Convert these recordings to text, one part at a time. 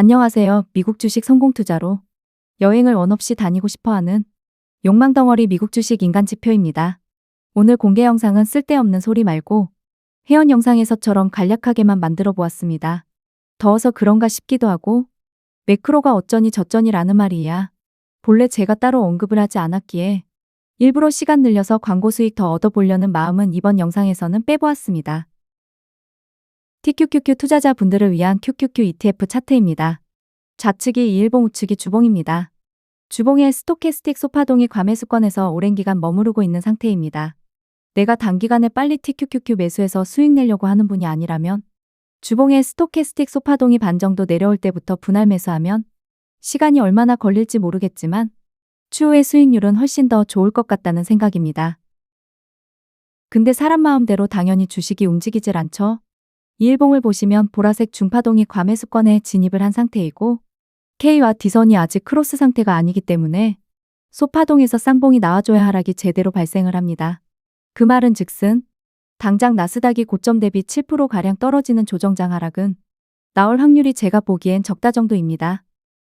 안녕하세요. 미국 주식 성공 투자로 여행을 원 없이 다니고 싶어 하는 욕망 덩어리 미국 주식 인간 지표입니다. 오늘 공개 영상은 쓸데없는 소리 말고 회원 영상에서처럼 간략하게만 만들어 보았습니다. 더워서 그런가 싶기도 하고 매크로가 어쩌니 저쩌니라는 말이야. 본래 제가 따로 언급을 하지 않았기에 일부러 시간 늘려서 광고 수익 더 얻어보려는 마음은 이번 영상에서는 빼보았습니다. TQQQ 투자자분들을 위한 QQQ ETF 차트입니다. 좌측이 이일봉 우측이 주봉입니다. 주봉의 스토캐스틱 소파동이 과매수권에서 오랜 기간 머무르고 있는 상태입니다. 내가 단기간에 빨리 TQQQ 매수해서 수익 내려고 하는 분이 아니라면 주봉의 스토캐스틱 소파동이 반 정도 내려올 때부터 분할 매수하면 시간이 얼마나 걸릴지 모르겠지만 추후의 수익률은 훨씬 더 좋을 것 같다는 생각입니다. 근데 사람 마음대로 당연히 주식이 움직이질 않죠. 이일봉을 보시면 보라색 중파동이 과매수권에 진입을 한 상태이고 K와 D선이 아직 크로스 상태가 아니기 때문에 소파동에서 쌍봉이 나와줘야 하락이 제대로 발생을 합니다. 그 말은 즉슨 당장 나스닥이 고점 대비 7%가량 떨어지는 조정장 하락은 나올 확률이 제가 보기엔 적다 정도입니다.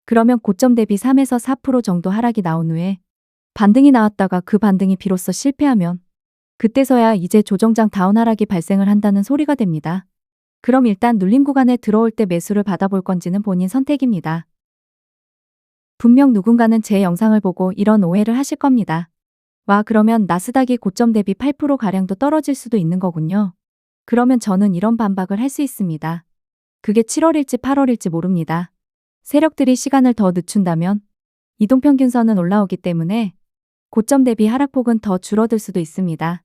그러면 고점 대비 3에서 4% 정도 하락이 나온 후에 반등이 나왔다가 그 반등이 비로소 실패하면 그때서야 이제 조정장 다운 하락이 발생을 한다는 소리가 됩니다. 그럼 일단 눌림 구간에 들어올 때 매수를 받아볼 건지는 본인 선택입니다. 분명 누군가는 제 영상을 보고 이런 오해를 하실 겁니다. 와, 그러면 나스닥이 고점 대비 8%가량도 떨어질 수도 있는 거군요. 그러면 저는 이런 반박을 할 수 있습니다. 그게 7월일지 8월일지 모릅니다. 세력들이 시간을 더 늦춘다면 이동평균선은 올라오기 때문에 고점 대비 하락폭은 더 줄어들 수도 있습니다.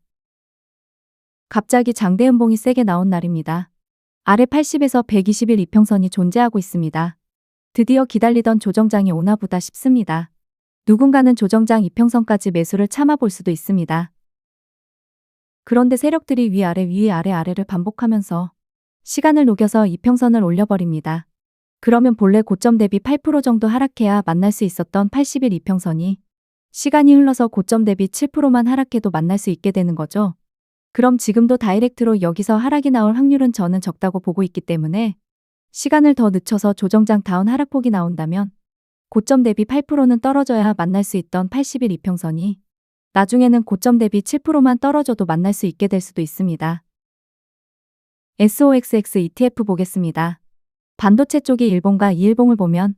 갑자기 장대음봉이 세게 나온 날입니다. 아래 80에서 120일 이평선이 존재하고 있습니다. 드디어 기다리던 조정장이 오나 보다 싶습니다. 누군가는 조정장 이평선까지 매수를 참아볼 수도 있습니다. 그런데 세력들이 위아래 위아래 아래를 반복하면서 시간을 녹여서 이평선을 올려버립니다. 그러면 본래 고점 대비 8% 정도 하락해야 만날 수 있었던 80일 이평선이 시간이 흘러서 고점 대비 7%만 하락해도 만날 수 있게 되는 거죠. 그럼 지금도 다이렉트로 여기서 하락이 나올 확률은 저는 적다고 보고 있기 때문에 시간을 더 늦춰서 조정장 다운 하락폭이 나온다면 고점 대비 8%는 떨어져야 만날 수 있던 80일 이평선이 나중에는 고점 대비 7%만 떨어져도 만날 수 있게 될 수도 있습니다. SOXX ETF 보겠습니다. 반도체 쪽이 일봉과 이일봉을 보면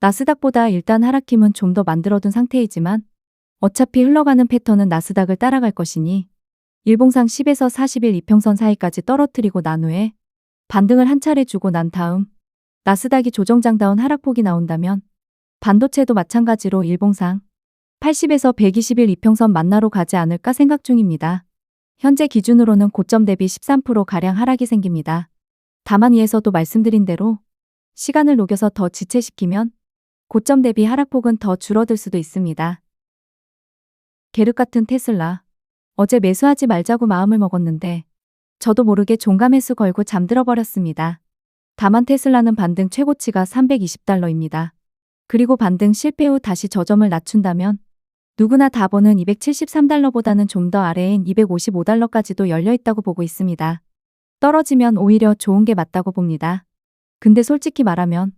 나스닥보다 일단 하락 힘은 좀 더 만들어둔 상태이지만 어차피 흘러가는 패턴은 나스닥을 따라갈 것이니 일봉상 10에서 40일 이평선 사이까지 떨어뜨리고 난 후에 반등을 한 차례 주고 난 다음 나스닥이 조정장다운 하락폭이 나온다면 반도체도 마찬가지로 일봉상 80에서 120일 이평선 만나러 가지 않을까 생각 중입니다. 현재 기준으로는 고점 대비 13%가량 하락이 생깁니다. 다만 이에서도 말씀드린 대로 시간을 녹여서 더 지체시키면 고점 대비 하락폭은 더 줄어들 수도 있습니다. 계륵 같은 테슬라. 어제 매수하지 말자고 마음을 먹었는데 저도 모르게 종가 매수 걸고 잠들어 버렸습니다. 다만 테슬라는 반등 최고치가 320달러입니다. 그리고 반등 실패 후 다시 저점을 낮춘다면 누구나 다 보는 273달러보다는 좀 더 아래인 255달러까지도 열려 있다고 보고 있습니다. 떨어지면 오히려 좋은 게 맞다고 봅니다. 근데 솔직히 말하면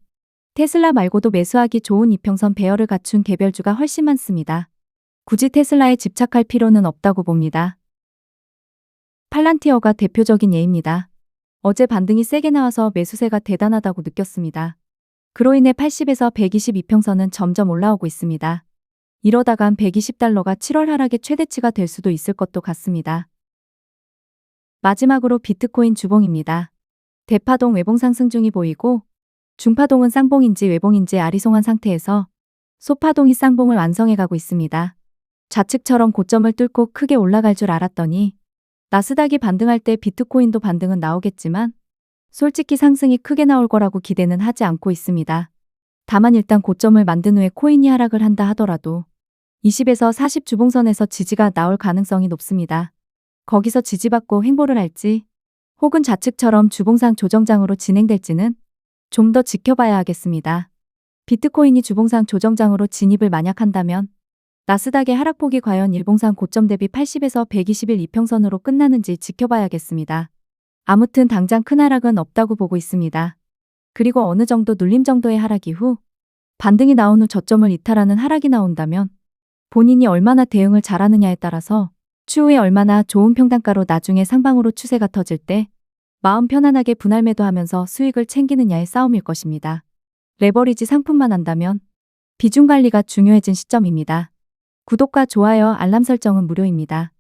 테슬라 말고도 매수하기 좋은 이평선 배열을 갖춘 개별주가 훨씬 많습니다. 굳이 테슬라에 집착할 필요는 없다고 봅니다. 팔란티어가 대표적인 예입니다. 어제 반등이 세게 나와서 매수세가 대단하다고 느꼈습니다. 그로 인해 80에서 122평선은 점점 올라오고 있습니다. 이러다간 120달러가 7월 하락의 최대치가 될 수도 있을 것도 같습니다. 마지막으로 비트코인 주봉입니다. 대파동 외봉 상승 중이 보이고 중파동은 쌍봉인지 외봉인지 아리송한 상태에서 소파동이 쌍봉을 완성해 가고 있습니다. 좌측처럼 고점을 뚫고 크게 올라갈 줄 알았더니 나스닥이 반등할 때 비트코인도 반등은 나오겠지만 솔직히 상승이 크게 나올 거라고 기대는 하지 않고 있습니다. 다만 일단 고점을 만든 후에 코인이 하락을 한다 하더라도 20에서 40 주봉선에서 지지가 나올 가능성이 높습니다. 거기서 지지받고 횡보를 할지 혹은 좌측처럼 주봉상 조정장으로 진행될지는 좀 더 지켜봐야 하겠습니다. 비트코인이 주봉상 조정장으로 진입을 만약 한다면 나스닥의 하락폭이 과연 일봉상 고점 대비 80에서 120일 이평선으로 끝나는지 지켜봐야겠습니다. 아무튼 당장 큰 하락은 없다고 보고 있습니다. 그리고 어느 정도 눌림 정도의 하락 이 후 반등이 나온 후 저점을 이탈하는 하락이 나온다면 본인이 얼마나 대응을 잘하느냐에 따라서 추후에 얼마나 좋은 평단가로 나중에 상방으로 추세가 터질 때 마음 편안하게 분할 매도하면서 수익을 챙기느냐의 싸움일 것입니다. 레버리지 상품만 한다면 비중 관리가 중요해진 시점입니다. 구독과 좋아요, 알람 설정은 무료입니다.